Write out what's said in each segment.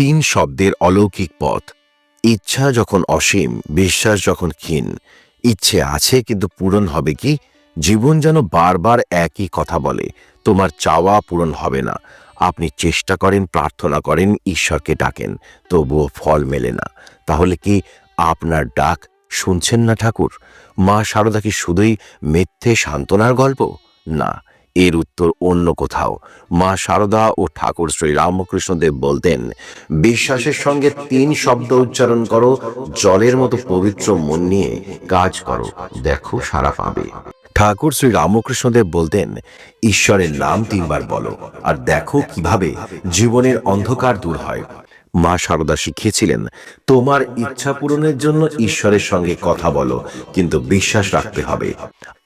তিন শব্দের অলৌকিক পথ। ইচ্ছা যখন অসীম, বিশ্বাস যখন ক্ষীণ, ইচ্ছে আছে কিন্তু পূরণ হবে কি? জীবন যেন বারবার একই কথা বলে, তোমার চাওয়া পূরণ হবে না। আপনি চেষ্টা করেন, প্রার্থনা করেন, ঈশ্বরকে ডাকেন, তবুও ফল মেলে না। তাহলে কি আপনার ডাক শুনছেন না ঠাকুর? মা সারদা কি শুধুই মিথ্যে সান্ত্বনার গল্প? না এর উত্তর অন্য কোথাও। মা সারদা ও ঠাকুর শ্রী রামকৃষ্ণদেব বলতেন, বিশ্বাসের সঙ্গে তিন শব্দ উচ্চারণ করো, জলের মতো পবিত্র মন নিয়ে কাজ করো, দেখো সারা পাবে। ঠাকুর শ্রী রামকৃষ্ণদেব বলতেন, ঈশ্বরের নাম তিনবার বলো, আর দেখো কীভাবে জীবনের অন্ধকার দূর হয়। মা সারদা শিখিয়েছিলেন, তোমার ইচ্ছা পূরণের জন্য ঈশ্বরের সঙ্গে কথা বলো, কিন্তু বিশ্বাস রাখতে হবে।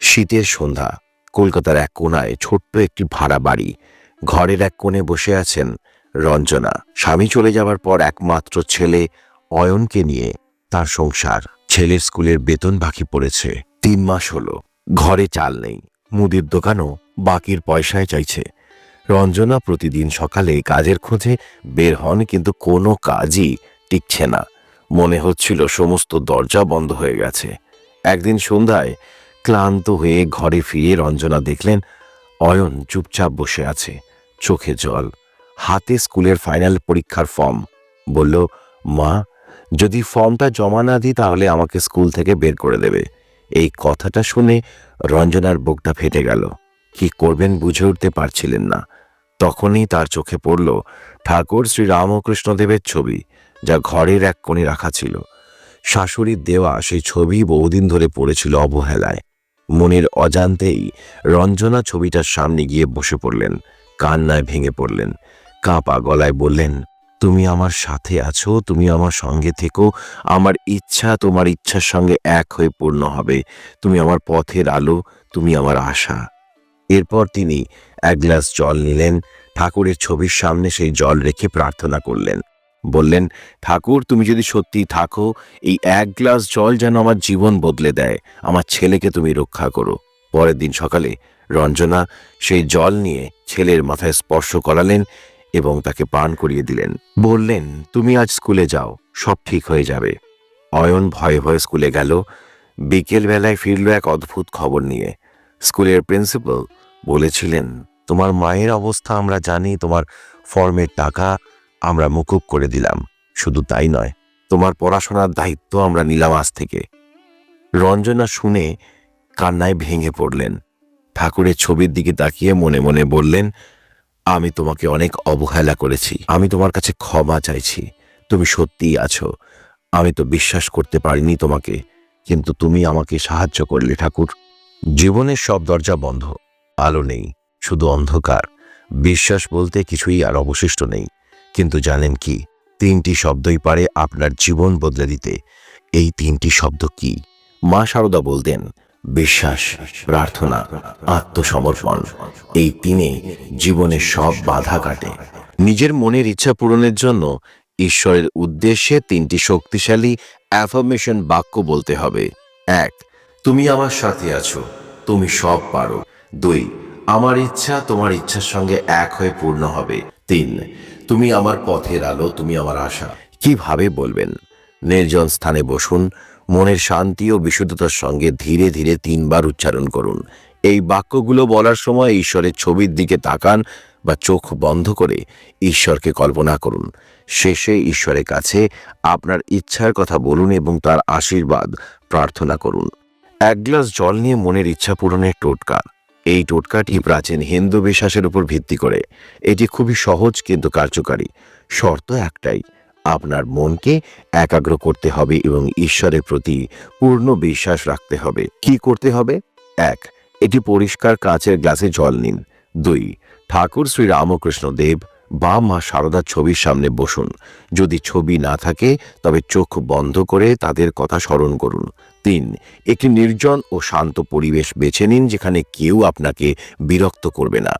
শীতের সন্ধ্যা কলকাতার এক কোনায় ছোট্ট একটি ভাড়া বাড়ি। ঘরের এক কোণে বসে আছেন রঞ্জনা। স্বামী চলে যাওয়ার পর একমাত্র ছেলে অয়নকে নিয়ে তার সংসার। ছেলের স্কুলের বেতন বাকি পড়েছে। তিন মাস হলো। ঘরে চাল নেই। মুদির দোকানও বাকির পয়সায় চাইছে। রঞ্জনা প্রতিদিন সকালে কাজের খোঁজে বের হন কিন্তু কোনো কাজই টিকছে না। মনে হচ্ছিল সমস্ত দরজা বন্ধ হয়ে গেছে। একদিন সন্ধ্যায় ক্লান্ত হয়ে ঘরে ফিরে রঞ্জনা দেখলেন, অয়ন চুপচাপ বসে আছে, চোখে জল। হাতে স্কুলের ফাইনাল পরীক্ষার ফর্ম। বলল, মা, যদি ফর্মটা জমা না দিই তাহলে আমাকে স্কুল থেকে বের করে দেবে। এই কথাটা শুনে রঞ্জনার বুকটা ফেটে গেল। কি করবেন বুঝে উঠতে পারছিলেন না। তখনই তার চোখে পড়ল ঠাকুর শ্রী রামকৃষ্ণদেবের ছবি, যা ঘরের এক কোণে রাখা ছিল। শাশুড়ির দেওয়া সেই ছবি বহুদিন ধরে পড়েছিল অবহেলায়। মনের অজান্তেই রঞ্জনা ছবিটার সামনে গিয়ে বসে পড়লেন, কান্নায় ভেঙে পড়লেন। কাঁপা গলায় বললেন, তুমি আমার সাথে আছো, তুমি আমার সঙ্গে থেকো, আমার ইচ্ছা তোমার ইচ্ছার সঙ্গে এক হয়ে পূর্ণ হবে, তুমি আমার পথের আলো, তুমি আমার আশা। এরপর তিনি এক গ্লাস জল নিলেন, ঠাকুরের ছবির সামনে সেই জল রেখে প্রার্থনা করলেন। বললেন, ঠাকুর, তুমি যদি সত্যি থাকো, এই এক গ্লাস জল যেন আমার জীবন বদলে দেয়, আমার ছেলেকে তুমি রক্ষা করো। পরের দিন সকালে রঞ্জনা সেই জল নিয়ে ছেলের মাথায় স্পর্শ করালেন এবং তাকে পান করিয়ে দিলেন। বললেন, তুমি আজ স্কুলে যাও, সব ঠিক হয়ে যাবে। অয়ন ভয়ে ভয়ে স্কুলে গেল। বিকেল বেলায় ফিরল এক অদ্ভুত খবর নিয়ে। স্কুলের প্রিন্সিপাল বলেছিলেন, তোমার মায়ের অবস্থা আমরা জানি, তোমার ফর্মের টাকা আমরা মুকুব করে দিলাম। শুধু তাই নয়, তোমার পড়াশোনার দায়িত্ব আমরা নিলাম আজ থেকে। রঞ্জনা শুনে কান্নায় ভেঙে পড়লেন। ঠাকুরের ছবির দিকে তাকিয়ে মনে মনে বললেন, আমি তোমাকে অনেক অবহেলা করেছি। আমি তোমার কাছে ক্ষমা চাইছি। তুমি সত্যিই আছো। আমি তো বিশ্বাস করতে পারিনি তোমাকে, কিন্তু তুমি আমাকে সাহায্য করলে ঠাকুর। জীবনের সব দরজা বন্ধ। আলো নেই। শুধু অন্ধকার। বিশ্বাস বলতে কিছুই আর অবশিষ্ট নেই। কিন্তু জানেন কি? তিনটি শব্দই পারে আপনার জীবন বদলে দিতে। এই তিনটি শব্দ কি? মা সারদা বলতেন, বিশ্বাস, প্রার্থনা, আত্মসমর্পণ, এই তিনে জীবনের সব বাধা কাটে। নিজের মনের ইচ্ছা পূরণের জন্য ঈশ্বরের উদ্দেশ্যে তিনটি শক্তিশালী অ্যাফার্মেশন বাক্য বলতে হবে। এক, তুমি আমার সাথে আছো, তুমি সব পারো। দুই, আমার ইচ্ছা তোমার ইচ্ছার সঙ্গে এক হয়ে পূর্ণ হবে। তিন তুমি আমার পথের আলো, তুমি আমার আশা। কীভাবে বলবেন? নির্জন স্থানে বসুন, মনের শান্তি ও বিশুদ্ধতার সঙ্গে ধীরে ধীরে তিনবার উচ্চারণ করুন। এই বাক্যগুলো বলার সময় ঈশ্বরের ছবির দিকে তাকান বা চোখ বন্ধ করে ঈশ্বরকে কল্পনা করুন। শেষে ঈশ্বরের কাছে আপনার ইচ্ছার কথা বলুন এবং তার আশীর্বাদ প্রার্থনা করুন। এক গ্লাস জল নিয়ে মনের ইচ্ছা পূরণের টোটকা। এই টোটকাটি প্রাচীন হিন্দু বিশ্বাসের উপর ভিত্তি করে। এটি খুবই সহজ কিন্তু কার্যকারী। শর্ত একটাই, আপনার মনকে একাগ্র করতে হবে এবং ঈশ্বরের প্রতি পূর্ণ বিশ্বাস রাখতে হবে। কি করতে হবে? এক, এটি পরিষ্কার কাঁচের গ্লাসে জল নিন। দুই, ঠাকুর শ্রী রামকৃষ্ণ দেব বা মা সারদার ছবির সামনে বসুন। যদি ছবি না থাকে, তবে চোখ বন্ধ করে তাদের কথা স্মরণ করুন। তিন, একটি নির্জন ও শান্ত পরিবেশ বেছে নিন যেখানে কেউ আপনাকে বিরক্ত করবে না।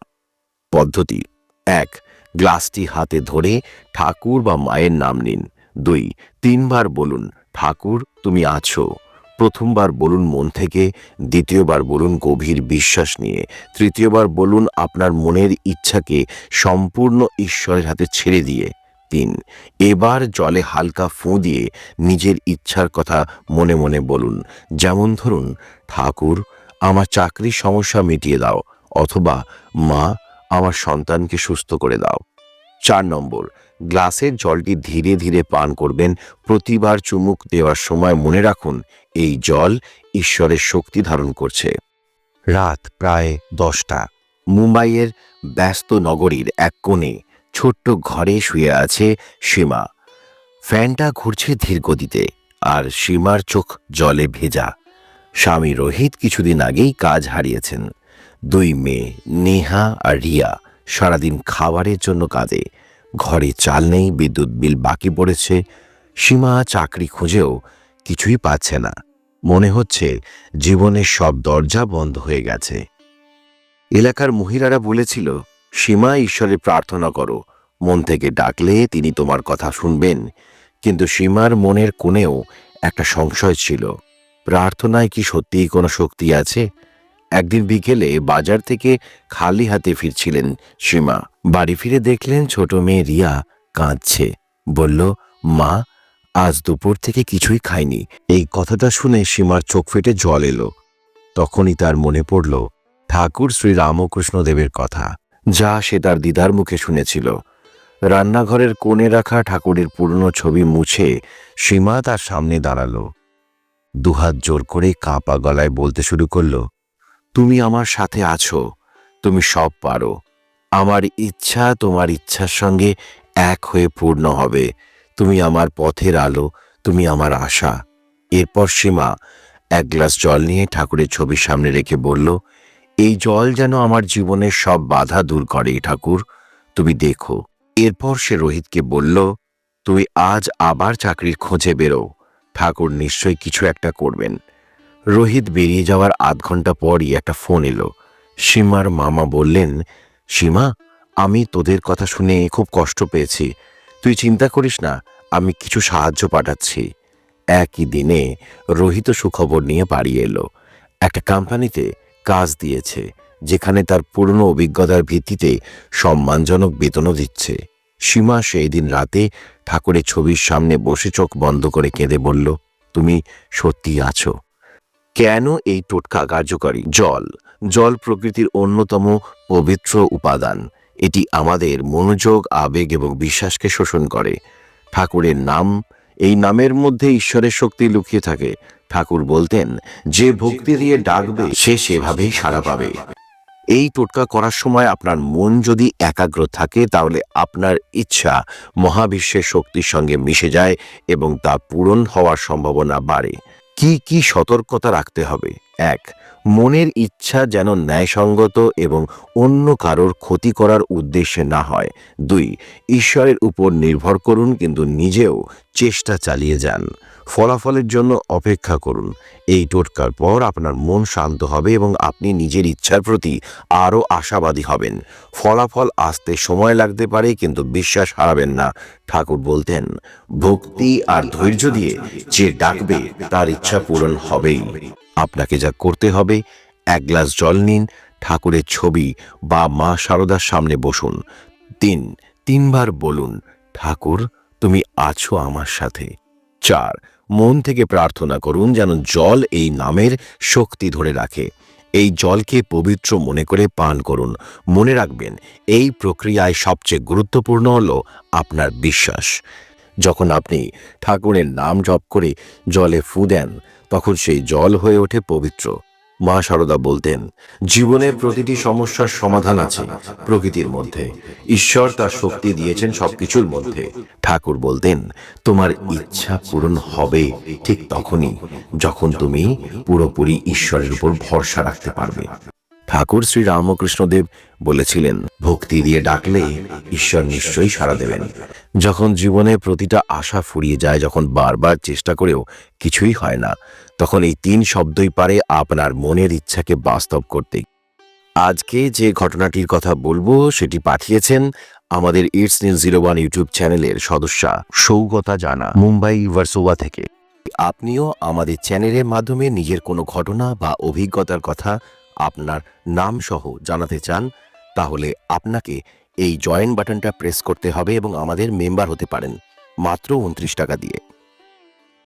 পদ্ধতি, এক, গ্লাসটি হাতে ধরে ঠাকুর বা মায়ের নাম নিন। দুই, তিনবার বলুন, ঠাকুর, তুমি আছো। প্রথমবার বলুন মন থেকে, দ্বিতীয়বার বলুন গভীর বিশ্বাস নিয়ে, তৃতীয়বার বলুন আপনার মনের ইচ্ছাকে সম্পূর্ণ ঈশ্বরের হাতে ছেড়ে দিয়ে। তিন, এবার জলে হালকা ফোঁ দিয়ে নিজের ইচ্ছার কথা মনে মনে বলুন। যেমন ধরুন, ঠাকুর, আমার চাকরির সমস্যা মিটিয়ে দাও, অথবা মা, আমার সন্তানকে সুস্থ করে দাও। চার নম্বর গ্লাসের জলটি ধীরে ধীরে পান করবেন। প্রতিবার চুমুক দেওয়ার সময় মনে রাখুন, এই জল ঈশ্বরের শক্তি ধারণ করছে। রাত প্রায় দশটা। মুম্বাইয়ের ব্যস্ত নগরীর এক কোণে ছোট্ট ঘরে শুয়ে আছে সীমা। ফ্যানটা ঘুরছে ধীর গতিতে, আর সীমার চোখ জলে ভেজা। স্বামী রোহিত কিছুদিন আগেই কাজ হারিয়েছেন। দুই মেয়ে, নেহা আর রিয়া, সারাদিন খাবারের জন্য কাঁদে। ঘরে চাল নেই, বিদ্যুৎ বিল বাকি পড়েছে, সীমা চাকরি খুঁজেও কিছুই পাচ্ছে না। মনে হচ্ছে জীবনের সব দরজা বন্ধ হয়ে গেছে। এলাকার মহিলারা বলেছিল, সীমা ঈশ্বরে প্রার্থনা করো। মন থেকে ডাকলে তিনি তোমার কথা শুনবেন। কিন্তু সীমার মনের কোণেও একটা সংশয় ছিল। প্রার্থনায় কি সত্যিই কোনো শক্তি আছে? একদিন বিকেলে বাজার থেকে খালি হাতে ফিরছিলেন সীমা। বাড়ি ফিরে দেখলেন ছোট মেয়ে রিয়া কাঁদছে। বলল, মা, আজ দুপুর থেকে কিছুই খাইনি। এই কথাটা শুনে সীমার চোখ ফেটে জল এলো। তখনই তার মনে পড়ল, ঠাকুর শ্রী রামকৃষ্ণ দেবের কথা। যা সে তার দিদার মুখে শুনেছিল। রান্নাঘরের কোণে রাখা ঠাকুরের পুরনো ছবি মুছে সীমা তার সামনে দাঁড়াল। দুহাত জোর করে কাঁপা গলায় বলতে শুরু করল তুমি আমার সাথে আছো, তুমি সব পারো। আমার ইচ্ছা তোমার ইচ্ছার সঙ্গে এক হয়ে পূর্ণ হবে। তুমি আমার পথের আলো, তুমি আমার আশা। এরপর সীমা এক গ্লাস জল নিয়ে ঠাকুরের ছবির সামনে রেখে বলল, এই জল যেন আমার জীবনের সব বাধা দূর করে ঠাকুর, তুমি দেখো। এরপর সে রোহিতকে বলল, তুমি আজ আবার চাকরির খোঁজে বেরো। ঠাকুর নিশ্চয়ই কিছু একটা করবেন। রোহিত বেরিয়ে যাওয়ার আধ ঘণ্টা পরই একটা ফোন এলো। সীমার মামা বললেন, সীমা, আমি তোদের কথা শুনে খুব কষ্ট পেয়েছি। তুই চিন্তা করিস না, আমি কিছু সাহায্য পাঠাচ্ছি। একই দিনে রোহিত সুখবর নিয়ে বাড়ি এলো। একটা কোম্পানিতে কাজ দিয়েছে, যেখানে তার পুরনো অভিজ্ঞতার ভিত্তিতে সম্মানজনক বেতনও দিচ্ছে। সীমা সেই দিন রাতে ঠাকুরের ছবির সামনে বসে চোখ বন্ধ করে কেঁদে বলল, তুমি সত্যি আছো? কেন এই টোটকা কার্যকরী? জল। জল প্রকৃতির অন্যতম পবিত্র উপাদান। এটি আমাদের মনোযোগ, আবেগ এবং বিশ্বাসকে শোষণ করে। ঠাকুরের নাম, এই নামের মধ্যে ঈশ্বরের শক্তি লুকিয়ে থাকে। ঠাকুর বলতেন, যে ভক্তি দিয়ে ডাকবে, সে সেভাবেই সাড়া পাবে। এই টোটকা করার সময় আপনার মন যদি একাগ্র থাকে, তাহলে আপনার ইচ্ছা মহাবিশ্বের শক্তির সঙ্গে মিশে যায় এবং তা পূরণ হওয়ার সম্ভাবনা বাড়ে। কি কি সতর্কতা রাখতে হবে? এক, মনের ইচ্ছা যেন ন্যায়সঙ্গত এবং অন্য কারোর ক্ষতি করার উদ্দেশ্যে না হয়। দুই, ঈশ্বরের উপর নির্ভর করুন কিন্তু নিজেও চেষ্টা চালিয়ে যান। ফলাফলের জন্য অপেক্ষা করুন। এই টোটকার পর আপনার মন শান্ত হবে এবং আপনি নিজের ইচ্ছার প্রতি আরও আশাবাদী হবেন। ফলাফল আসতে সময় লাগতে পারে কিন্তু বিশ্বাস হারাবেন না। ঠাকুর বলতেন, ভক্তি আর ধৈর্য দিয়ে যে ডাকবে, তার ইচ্ছা পূরণ হবেই। আপনাকে যা করতে হবে, এক গ্লাস জল নিন, ঠাকুরের ছবি বা মা শারদার সামনে বসুন। তিন, তিনবার বলুন, ঠাকুর, তুমি আছো আমার সাথে। চার, মন থেকে প্রার্থনা করুন যেন জল এই নামের শক্তি ধরে রাখে। এই জলকে পবিত্র মনে করে পান করুন। মনে রাখবেন, এই প্রক্রিয়ায় সবচেয়ে গুরুত্বপূর্ণ হল আপনার বিশ্বাস। যখন আপনি ঠাকুরের নাম জপ করে জলে ফু দেন তখন সেই জল হয়ে ওঠে পবিত্র। মা সারদা বলতেন, জীবনের প্রতিটি সমস্যার সমাধান আছে প্রকৃতির মধ্যে। ঈশ্বর তার শক্তি দিয়েছেন সবকিছুর মধ্যে। ঠাকুর বলতেন, তোমার ইচ্ছা পূরণ হবে ঠিক তখনই, যখন তুমি পুরোপুরি ঈশ্বরের উপর ভরসা রাখতে পারবে। ঠাকুর শ্রী রামকৃষ্ণদেব বলেছিলেন, ভক্তি দিয়ে ডাকলে ঈশ্বর নিশ্চয়ই সাড়া দেবেন। যখন জীবনে প্রতিটা আশা ফুরিয়ে যায়, যখন বারবার চেষ্টা করেও কিছুই হয় না তখন এই তিন শব্দই পারে আপনার মনের ইচ্ছাকে বাস্তব করতে। আজকে যে ঘটনাটির কথা বলব, সেটি পাঠিয়েছেন আমাদের it's news zero one YouTube চ্যানেলের সদস্যা সৌগতা জানা, মুম্বাই ভার্সোভা থেকে। আপনিও আমাদের চ্যানেলের মাধ্যমে নিজের কোনো ঘটনা বা অভিজ্ঞতার কথা আপনার নাম সহ জানাতে চান, তাহলে আপনাকে এই জয়েন বাটনটা প্রেস করতে হবে এবং আমাদের মেম্বার হতে পারেন, মাত্র উনত্রিশ টাকা দিয়ে।